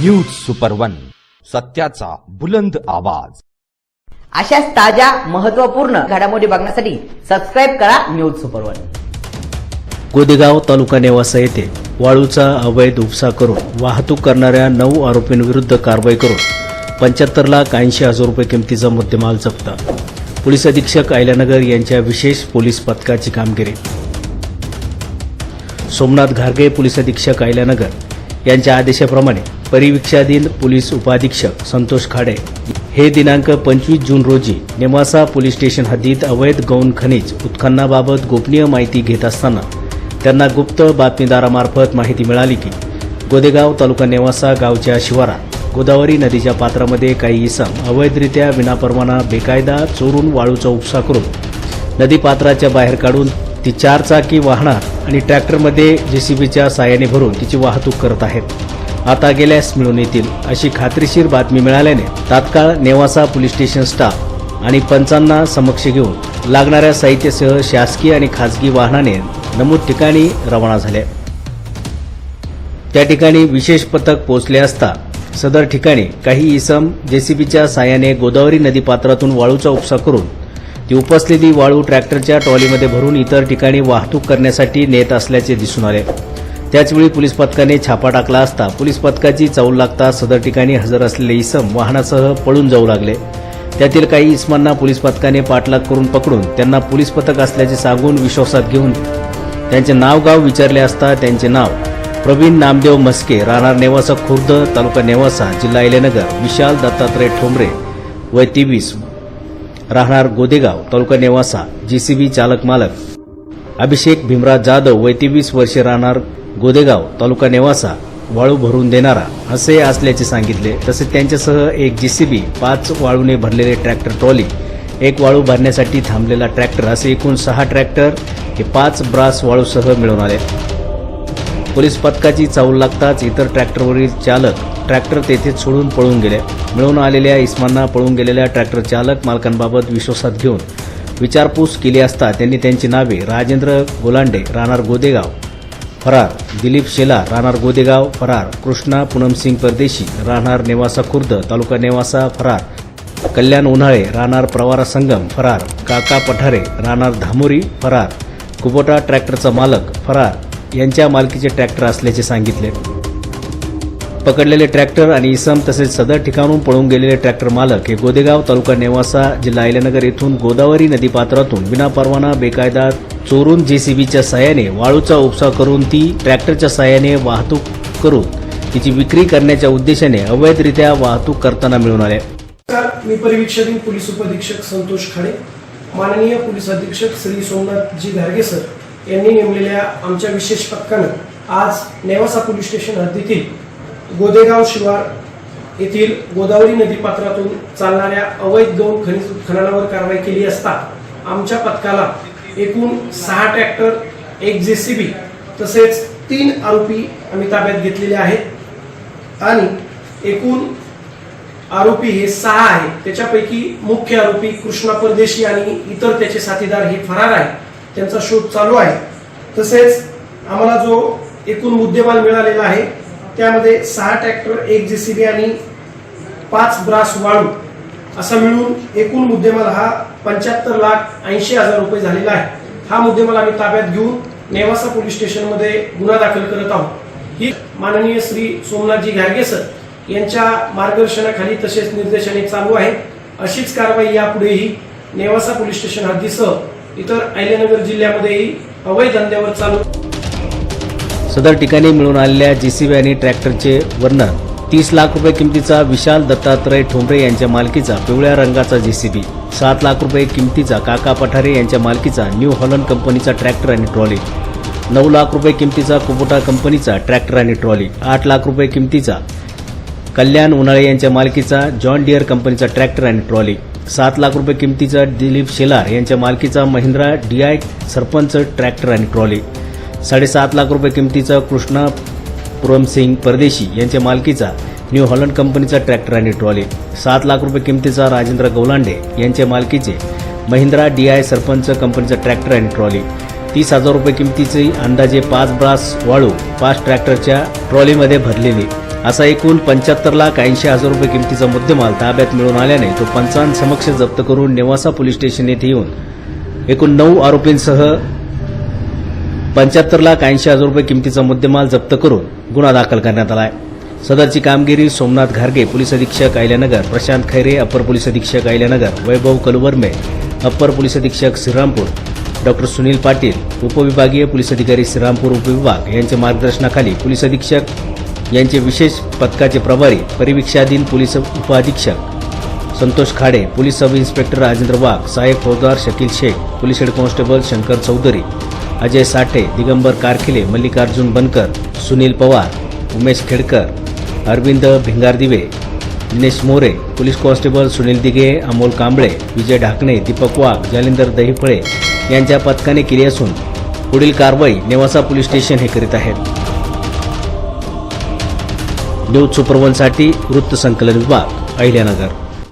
News super one सत्याचा बुलंद आवाज. अशाच ताज्या महत्त्वपूर्ण घडामोडी बघण्यासाठी सबस्क्राईब करा news super one Godegaon taluka Nevasa येथे वाळूचा अवैध उपसा करून वाहतूक करणाऱ्या नऊ आरोपींविरुद्ध कारवाई करून पंच्याहत्तर लाख ऐंशी हजार रुपये किमतीचा मुद्देमाल जप्त. पोलीस अधीक्षक आयल्यानगर यांच्या विशेष पोलीस पथकाची कामगिरी. सोमनाथ घारगे पोलीस अधीक्षक आयल्यानगर यांच्या आदेशाप्रमाणे परिवीक्षाधीन पोलीस उपाधीक्षक संतोष खाडे. हे दिनांक पंचवीस जून रोजी नेवासा पोलीस स्टेशन हद्दीत अवैध गौण खनिज उत्खननाबाबत गोपनीय माहिती घेत असताना त्यांना गुप्त बातमीदारामार्फत माहिती मिळाली की गोदेगाव तालुका नेवासा गावच्या शिवारात गोदावरी नदीच्या पात्रामध्ये काही इसम अवैधरित्या विनापरवाना बेकायदा चोरून वाळूचा उपसा करून नदीपात्राच्या बाहेर काढून ती चारचाकी वाहनात आणि ट्रॅक्टरमध्ये जे सी बीच्या साहाय्याने भरून तिची वाहतूक करत आहेत. आता गेल्यास मिळून येतील अशी खात्रीशीर बातमी मिळाल्याने तात्काळ नेवासा पोलीस स्टेशन स्टाफ आणि पंचांना समक्ष घेऊन लागणाऱ्या साहित्यासह शासकीय आणि खासगी वाहनाने नमूद ठिकाणी रवाना झाले. त्या ठिकाणी विशेष पथक पोहोचले असता सदर ठिकाणी काही इसम जेसीबीच्या साहाय्याने गोदावरी नदीपात्रातून वाळूचा उपसा करून ती उपसलेली वाळू ट्रॅक्टरच्या ट्रॉलीमध्ये भरून इतर ठिकाणी वाहतूक करण्यासाठी नेत असल्याचे दिसून आले. त्याचवेळी पोलीस पथकाने छापा टाकला असता पोलीस पथकाची चौल लागता सदर ठिकाणी हजर असलेले इसम वाहनासह पळून जाऊ लागले. त्यातील काही इसमांना पोलीस पथकाने पाठलाग करून पकडून त्यांना पोलीस पथक असल्याचे सांगून विश्वासात घेऊन त्यांचे नाव गाव विचारले असता त्यांचे नाव प्रवीण नामदेव मस्के राहणार नेवासा खुर्द तालुका नेवासा जिल्हा इलेनगर विशाल दत्तात्रय ठोंबरे वय तेवीस राहणार गोदेगाव तालुका नेवासा जीसीबी चालक मालक. अभिषेक भीमराज जाधव वय तेवीस वर्षे राहणार गोदेगाव तालुका नेवासा वाळू भरून देणारा. असे असल्याचे सांगितले. तसेच त्यांच्यासह एक जीसीबी पाच वाळूने भरलेले ट्रॅक्टर ट्रॉली एक वाळू भरण्यासाठी थांबलेला ट्रॅक्टर असे एकूण सहा ट्रॅक्टर हे पाच ब्रास वाळूसह मिळून आले. पोलीस पथकाची चाऊल लागताच इतर ट्रॅक्टरवरील चालक ट्रॅक्टर तेथेच सोडून पळून गेले. मिळून आलेल्या इस्मांना पळून गेलेल्या ट्रॅक्टर चालक मालकांबाबत विश्वासात घेऊन विचारपूस केली असता त्यांनी त्यांची नावे राजेंद्र गोलांडे राहणार गोदेगाव फरार दिलीप शेला राहणार गोदेगाव फरार कृष्णा पूनमसिंग परदेशी राहणार नेवासा खुर्द तालुका नेवासा फरार कल्याण उन्हाळे राहणार प्रवारा संगम फरार काका पठारे राहणार धामोरी फरार कुबोटा ट्रॅक्टरचा मालक फरार यांच्या मालकीचे ट्रॅक्टर असल्याचे सांगितले. पकडलेले ट्रॅक्टर आणि इसम तसेच सदर ठिकाणून पळून गेलेले ट्रॅक्टर मालक हे गोदेगाव तालुका नेवासा जिल्हा आयल्यानगर येथून गोदावरी नदीपात्रातून विनापरवाना बेकायदा चोरून जेसीबीच्या सहाय्याने वाळूचा उपसा करून ती ट्रॅक्टरच्या सहाय्याने वाहतूक करून तिची विक्री करण्याच्या उद्देशाने अवैधरित्या वाहतूक करताना मिळून आले. मी परिवीक्षाधीन पोलीस उपअधीक्षक संतोष खाडे. माननीय पोलीस अधीक्षक श्री सोमनाथजी घारगे सर यांनी नेमलेल्या आमच्या विशेष पथकानं आज नेवासा पोलीस स्टेशन हद्दीतील गोदेगाव शिवार येथील गोदावरी नदी पात्रातून चालणाऱ्या अवैध दोन खनिज उत्खननावर कारवाई केली असता आमच्या पथकाला एकूण सहा ट्रॅक्टर एक जेसीबी तसेच तीन आरोपी आम्ही ताब्यात घेतलेले आहेत. आणि एकूण आरोपी हे सहा आहेत. त्याच्यापैकी मुख्य आरोपी कृष्णा परदेशी आणि इतर त्याचे साथीदार हे फरार आहेत. त्यांचा शोध चालू आहे. तसेच आम्हाला जो एकूण मुद्देमाल मिळालेला आहे त्यामध्ये सहा ट्रॅक्टर एक जेसीबी आणि पाच ब्रास वाळू असा मिळून एकूण मुद्देमाल हा पंच्याहत्तर लाख ऐंशी हजार रुपये झालेला आहे. हा मुद्देमाल आम्ही ताब्यात घेऊन नेवासा पोलीस स्टेशनमध्ये गुन्हा दाखल करत आहोत. ही माननीय श्री सोमनाथजी घारगे सर यांच्या मार्गदर्शनाखाली तसेच निर्देशाने चालू आहे अशीच कारवाई यापुढेही नेवासा पोलीस स्टेशन हद्दीसह इतर अहिल्यानगर जिल्ह्यामध्येही अवैध धंद्यावर चालू सदर ठिकाणी मिळून आलेल्या जेसीबी आणि ट्रॅक्टरचे वर्णन. तीस लाख रुपये किमतीचा विशाल दत्तात्रय ठोंबरे यांच्या मालकीचा पिवळ्या रंगाचा जेसीबी सात लाख रुपये किमतीचा काका पठारे यांच्या मालकीचा न्यू हॉलंड कंपनीचा ट्रॅक्टर आणि ट्रॉली. नऊ लाख रुपये किमतीचा कुबोटा कंपनीचा ट्रॅक्टर आणि ट्रॉली. आठ लाख रुपये किमतीचा कल्याण उन्हाळे यांच्या मालकीचा जॉन डिअर कंपनीचा ट्रॅक्टर आणि ट्रॉली. सात लाख रुपये किमतीचा दिलीप शेलार यांच्या मालकीचा महिंद्रा डीआय सरपंच ट्रॅक्टर आणि ट्रॉली. साडेसात लाख रुपये किमतीचा कृष्णा पुरमसिंग परदेशी यांच्या मालकीचा न्यू हॉलंड कंपनीचा ट्रॅक्टर आणि ट्रॉली. सात लाख रुपये किमतीचा राजेंद्र गौलांडे यांच्या मालकीचे महिंद्रा डीआय सरपंच कंपनीचा ट्रॅक्टर आणि ट्रॉली. तीस हजार रुपये किमतीची अंदाजे पाच ब्रास वाळू पाच ट्रॅक्टरच्या ट्रॉलीमध्ये भरलेली. असा एकूण पंच्याहत्तर लाख ऐंशी हजार रुपये किमतीचा मुद्देमाल ताब्यात मिळून आल्याने तो पंचांसमक्ष जप्त करून नेवासा पोलीस स्टेशन येथे येऊन एकूण नऊ आरोपींसह पंच्याहत्तर लाख ऐंशी हजार रुपये किमतीचा मुद्देमाल जप्त करून गुन्हा दाखल करण्यात आला आहे सदरची कामगिरी सोमनाथ घारगे पोलीस अधीक्षक अहिल्यानगर प्रशांत खैरे अप्पर पोलीस अधीक्षक अहिल्यानगर वैभव कलुवर्मे अप्पर पोलीस अधीक्षक श्रीरामपूर डॉक्टर सुनील पाटील उपविभागीय पोलीस अधिकारी श्रीरामपूर उपविभाग यांच्या मार्गदर्शनाखाली पोलीस अधीक्षक यांचे विशेष पथकाचे प्रभारी परिवीक्षाधीन पोलीस उपअधीक्षक Santosh Khade police sub inspector Rajendra Wagh सहाय्यक फौजदार Shakil Shaikh police head constable Shankar Chaudhari Ajay Sathe Digambar Karkhile Mallikarjun Bankar Sunil Pawar Umesh Khedkar Arvind Bhingardive Dinesh More police constable Sunil Dighe Amol Kamble Vijay Dhakne Deepak Wagh Jalindar Dahiphale यांच्या पथकाने केली असून पुढील कारवाई Nevasa police station हे करीत आहेत. News सुपरवनसाठी वृत्त संकलन विभाग अहिल्यानगर.